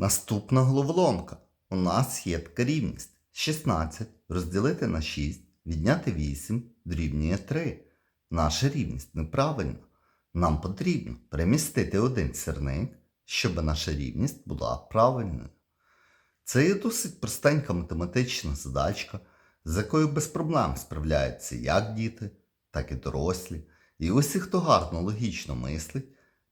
Наступна головоломка. У нас є така рівність. 16 розділити на 6, відняти 8 дорівнює 3. Наша рівність неправильна. Нам потрібно перемістити один сірник, щоб наша рівність була правильною. Це є досить простенька математична задачка, з якою без проблем справляються як діти, так і дорослі. І усі, хто гарно логічно мислить,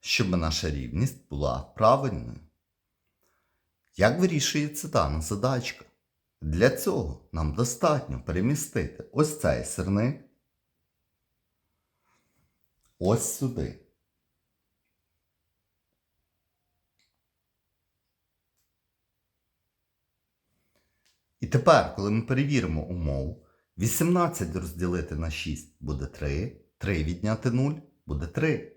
щоб наша рівність була правильною. Як вирішується дана задачка? Для цього нам достатньо перемістити ось цей сирник ось сюди. І тепер, коли ми перевіримо умову, 18 розділити на 6 буде 3, 3 відняти 0 буде 3,